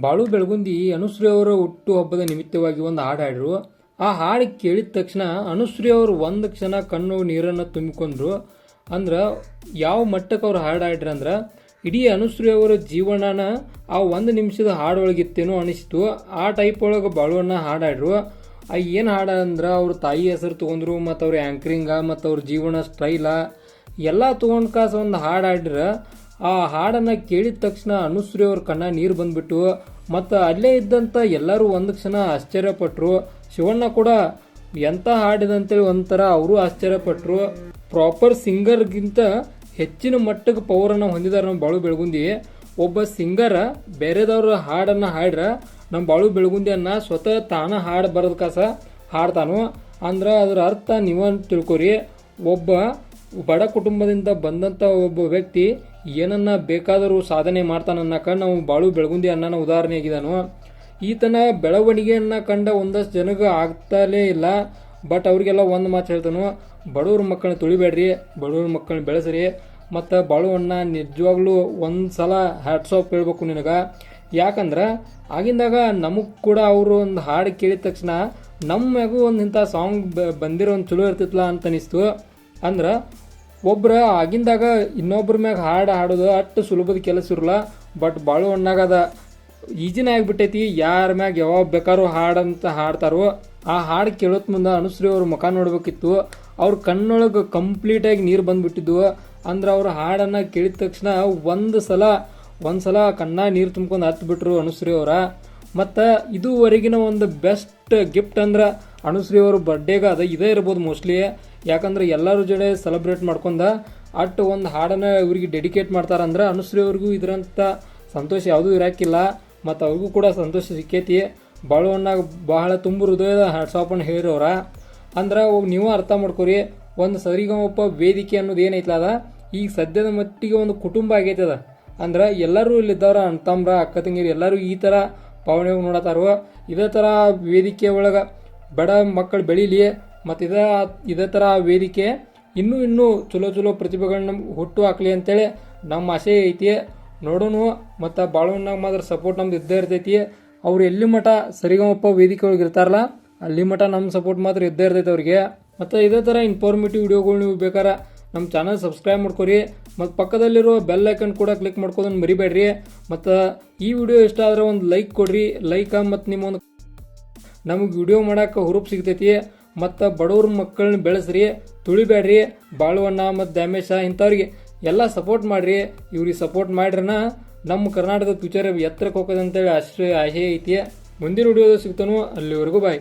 ಬಾಳು ಬೆಳಗುಂದಿ ಅನುಶ್ರೀ ಹುಟ್ಟು ಹಬ್ಬದ ನಿಮಿತ್ತವಾಗಿ ಒಂದು ಹಾಡು ಹಾಡಿರು ಆ ಹಾಡು ಕೇಳಿದ ತಕ್ಷಣ ಅನುಶ್ರೀ ಅವರು ಒಂದು ಕ್ಷಣ ಕಣ್ಣು ನೀರನ್ನು ತುಂಬಿಕೊಂಡ್ರು. ಅಂದ್ರೆ ಯಾವ ಮಟ್ಟಕ್ಕೆ ಅವ್ರು ಹಾಡು ಹಾಡ್ರಿ ಅಂದ್ರೆ, ಇಡೀ ಅನುಶ್ರೀ ಅವರ ಜೀವನನ ಆ ಒಂದು ನಿಮಿಷದ ಹಾಡೊಳಗಿತ್ತೇನೋ ಅನಿಸ್ತು. ಆ ಟೈಪ್ ಒಳಗೆ ಬಾಳುವನ್ನ ಹಾಡಾಡ್ರು ಆ ಏನು ಹಾಡ ಅಂದ್ರೆ, ಅವ್ರ ತಾಯಿ ಹೆಸರು ತೊಗೊಂಡ್ರು, ಮತ್ತು ಅವ್ರ ಆ್ಯಂಕ್ರಿಂಗ ಮತ್ತು ಅವ್ರ ಜೀವನ ಸ್ಟೈಲ ಎಲ್ಲ ತೊಗೊಂಡು ಕಾಸ ಒಂದು ಹಾಡು ಆ ಹಾಡನ್ನು ಕೇಳಿದ ತಕ್ಷಣ ಅನುಶ್ರೀ ಅವ್ರ ಕಣ್ಣ ನೀರು ಬಂದ್ಬಿಟ್ಟು, ಮತ್ತು ಅಲ್ಲೇ ಇದ್ದಂಥ ಎಲ್ಲರೂ ಒಂದು ಕ್ಷಣ ಆಶ್ಚರ್ಯಪಟ್ಟರು ಶಿವಣ್ಣ ಕೂಡ ಎಂಥ ಹಾಡಿದಂತೇಳಿ ಒಂಥರ ಅವರು ಆಶ್ಚರ್ಯಪಟ್ಟರು ಪ್ರಾಪರ್ ಸಿಂಗರ್ಗಿಂತ ಹೆಚ್ಚಿನ ಮಟ್ಟಕ್ಕೆ ಪವರನ್ನು ಹೊಂದಿದ್ದಾರೆ ನಮ್ಮ ಬಾಳು ಬೆಳಗುಂದಿ. ಒಬ್ಬ ಸಿಂಗರ ಬೇರೆದವ್ರ ಹಾಡನ್ನು ಹಾಡ್ರ ನಮ್ಮ ಬಾಳು ಬೆಳಗುಂದಿಯನ್ನು ಸ್ವತಃ ತಾನ ಹಾಡು ಬರೋದ ಕಾಸ ಹಾಡ್ತಾನು. ಅಂದ್ರೆ ಅದ್ರ ಅರ್ಥ ನೀವ ತಿಳ್ಕೊರಿ. ಒಬ್ಬ ಬಡ ಕುಟುಂಬದಿಂದ ಬಂದಂಥ ಒಬ್ಬ ವ್ಯಕ್ತಿ ಏನನ್ನ ಬೇಕಾದರೂ ಸಾಧನೆ ಮಾಡ್ತಾನನ್ನಕ ನಾವು ಬಾಳು ಬೆಳಗುಂದಿ ಅನ್ನನ ಉದಾಹರಣೆ ಆಗಿದಾನು ಈತನ ಬೆಳವಣಿಗೆಯನ್ನ ಕಂಡ ಒಂದಷ್ಟು ಜನಗೆ ಆಗ್ತಲೇ ಇಲ್ಲ ಬಟ್ ಅವರಿಗೆಲ್ಲ ಒಂದು ಮಾತು ಹೇಳ್ತಾನು, ಬಡವ್ರ ಮಕ್ಕಳನ್ನ ತುಳಿಬೇಡ್ರಿ, ಬಡವ್ರ ಮಕ್ಕಳನ್ನ ಬೆಳೆಸ್ರಿ, ಮತ್ತು ಬಾಳುವಣ್ಣ ನಿಜವಾಗ್ಲೂ ಒಂದು ಸಲ ಹ್ಯಾಟ್ಸ್ ಆಫ್ ಹೇಳ್ಬೇಕು ನಿನಗೆ. ಯಾಕಂದ್ರೆ, ಆಗಿಂದಾಗ ನಮಗೆ ಕೂಡ ಅವರು ಒಂದು ಹಾಡು ಕೇಳಿದ ತಕ್ಷಣ ನಮ್ಮ ಮ್ಯಾಗೂ ಒಂದು ಇಂಥ ಸಾಂಗ್ ಬಂದಿರೋ ಒಂದು ಚಲೋ ಇರ್ತಿತ್ತಲ್ಲ ಅಂತ ಅನಿಸ್ತು. ಅಂದ್ರೆ ಒಬ್ರ ಆಗಿಂದಾಗ ಇನ್ನೊಬ್ರ ಮ್ಯಾಗ ಹಾಡು ಹಾಡೋದು ಅಷ್ಟು ಸುಲಭದ ಕೆಲಸ ಇರಲ್ಲ ಬಟ್ ಭಾಳ ಅದ. ಈಜಿನ ಆಗಿಬಿಟ್ಟೈತಿ, ಯಾರ ಮ್ಯಾಗ ಯಾವಾಗ ಬೇಕಾದ್ರೂ ಹಾಡಂತ ಹಾಡ್ತಾರೋ, ಆ ಹಾಡು ಕೇಳೋತ್ ಮುಂದೆ ಅನುಶ್ರೀ ಅವ್ರ ಮುಖ ನೋಡಬೇಕಿತ್ತು. ಅವ್ರ ಕಣ್ಣೊಳಗೆ ಕಂಪ್ಲೀಟಾಗಿ ನೀರು ಬಂದುಬಿಟ್ಟಿದ್ವು ಅಂದ್ರೆ ಅವ್ರ ಹಾಡನ್ನು ಕೇಳಿದ ತಕ್ಷಣ ಒಂದು ಸಲ ಒಂದು ಸಲ ಕಣ್ಣ ನೀರು ತುಂಬ್ಕೊಂಡು ಹತ್ತು ಬಿಟ್ರು ಅನುಶ್ರೀ ಅವರ. ಮತ್ತು ಇದುವರೆಗಿನ ಒಂದು ಬೆಸ್ಟ್ ಗಿಫ್ಟ್ ಅಂದ್ರೆ ಅನುಶ್ರೀ ಅವ್ರ ಬರ್ಡೇಗೆ ಅದು. ಇದೇ ಇರ್ಬೋದು ಮೋಸ್ಟ್ಲಿ ಯಾಕಂದ್ರೆ ಎಲ್ಲರೂ ಜೊತೆ ಸೆಲೆಬ್ರೇಟ್ ಮಾಡ್ಕೊಂಡ ಅಟ್ ಒಂದು ಹಾಡನ್ನು ಇವ್ರಿಗೆ ಡೆಡಿಕೇಟ್ ಮಾಡ್ತಾರಂದ್ರೆ ಅನುಶ್ರೀ ಅವ್ರಿಗೂ ಇದರಂಥ ಸಂತೋಷ ಯಾವುದೂ ಇರಾಕಿಲ್ಲ, ಮತ್ತು ಅವ್ರಿಗೂ ಕೂಡ ಸಂತೋಷ ಸಿಕ್ಕೈತಿ. ಬಾಳುವಣ್ಣಾಗ ಬಹಳ ತುಂಬ ಹೃದಯದ ಹ್ಯಾಟ್ಸಾಪನ್ನು ಹೇಳಿರೋರ ಅಂದ್ರೆ ನೀವು ಅರ್ಥ ಮಾಡ್ಕೊರಿ, ಒಂದು ಸರಿಗಮಪ್ಪ ವೇದಿಕೆ ಅನ್ನೋದು ಏನೈತಲ್ಲ ಈಗ ಸದ್ಯದ ಮಟ್ಟಿಗೆ ಒಂದು ಕುಟುಂಬ ಆಗೈತೆ ಅದ. ಅಂದ್ರೆ ಎಲ್ಲರೂ ಇಲ್ಲಿದ್ದವ್ರ ಅಣ್ತಮ್ರ ಅಕ್ಕ ತಂಗಿರು ಎಲ್ಲರೂ ಈ ಥರ ಪಾವನೆ ನೋಡತ್ತಾರೋ ಇದೇ ಥರ ವೇದಿಕೆ ಒಳಗೆ ಬಡ ಮಕ್ಕಳು ಬೆಳೀಲಿ. ಮತ್ತು ಇದೇ ಇದೇ ಥರ ವೇದಿಕೆ ಇನ್ನೂ ಇನ್ನೂ ಚಲೋ ಚಲೋ ಪ್ರತಿಭೆಗಳನ್ನ ಹುಟ್ಟು ಹಾಕ್ಲಿ ಅಂತೇಳಿ ನಮ್ಮ ಆಸೆ ಐತಿ. ನೋಡೋಣ, ಮತ್ತು ಬಾಳವನ್ನಾಗ ಮಾತ್ರ ಸಪೋರ್ಟ್ ನಮ್ದು ಇದ್ದೇ ಇರ್ತೈತಿ. ಅವ್ರು ಎಲ್ಲಿ ಮಠ ಸರಿಗಮಪ್ಪ ವೇದಿಕೆ ಒಳಗೆ ಇರ್ತಾರಲ್ಲ, ಅಲ್ಲಿ ಮಠ ನಮ್ಮ ಸಪೋರ್ಟ್ ಮಾತ್ರ ಇದ್ದೇ ಇರ್ತೈತಿ ಅವ್ರಿಗೆ. ಮತ್ತು ಇದೇ ಥರ ಇನ್ಫಾರ್ಮೇಟಿವ್ ವಿಡಿಯೋಗಳು ನೀವು ಬೇಕಾರೆ ನಮ್ಮ ಚಾನಲ್ ಸಬ್ಸ್ಕ್ರೈಬ್ ಮಾಡ್ಕೊರಿ. ಮತ್ತು ಪಕ್ಕದಲ್ಲಿರೋ ಬೆಲ್ ಐಕನ್ ಕೂಡ ಕ್ಲಿಕ್ ಮಾಡ್ಕೋದನ್ನು ಮರಿಬೇಡ್ರಿ. ಮತ್ತು ಈ ವಿಡಿಯೋ ಇಷ್ಟ ಆದರೆ ಒಂದು ಲೈಕ್ ಕೊಡ್ರಿ. ಲೈಕ ಮತ್ತು ನಿಮ್ಮ ಒಂದು ನಮಗೆ ವಿಡಿಯೋ ಮಾಡೋಕ್ಕೆ ಹುರುಪು ಸಿಗ್ತೈತಿ. ಮತ್ತು ಬಡವ್ರ ಮಕ್ಕಳನ್ನ ಬೆಳೆಸ್ರಿ, ತುಳಿಬೇಡ್ರಿ, ಬಾಳುವಣ್ಣ ಮತ್ತು ದ್ಯಾಮೇಶ ಇಂಥವ್ರಿಗೆ ಎಲ್ಲ ಸಪೋರ್ಟ್ ಮಾಡಿರಿ. ಇವ್ರಿಗೆ ಸಪೋರ್ಟ್ ಮಾಡ್ರನ ನಮ್ಮ ಕರ್ನಾಟಕದ ಫ್ಯೂಚರ್ ಎತ್ತರಕ್ಕೆ ಹೋಗೋದಂತೇಳಿ ಅಷ್ಟೇ ಆಶೆ ಐತಿ. ಮುಂದಿನ ವಿಡಿಯೋದ ಸಿಗ್ತಾನೋ ಅಲ್ಲಿವರೆಗೂ ಬಾಯ್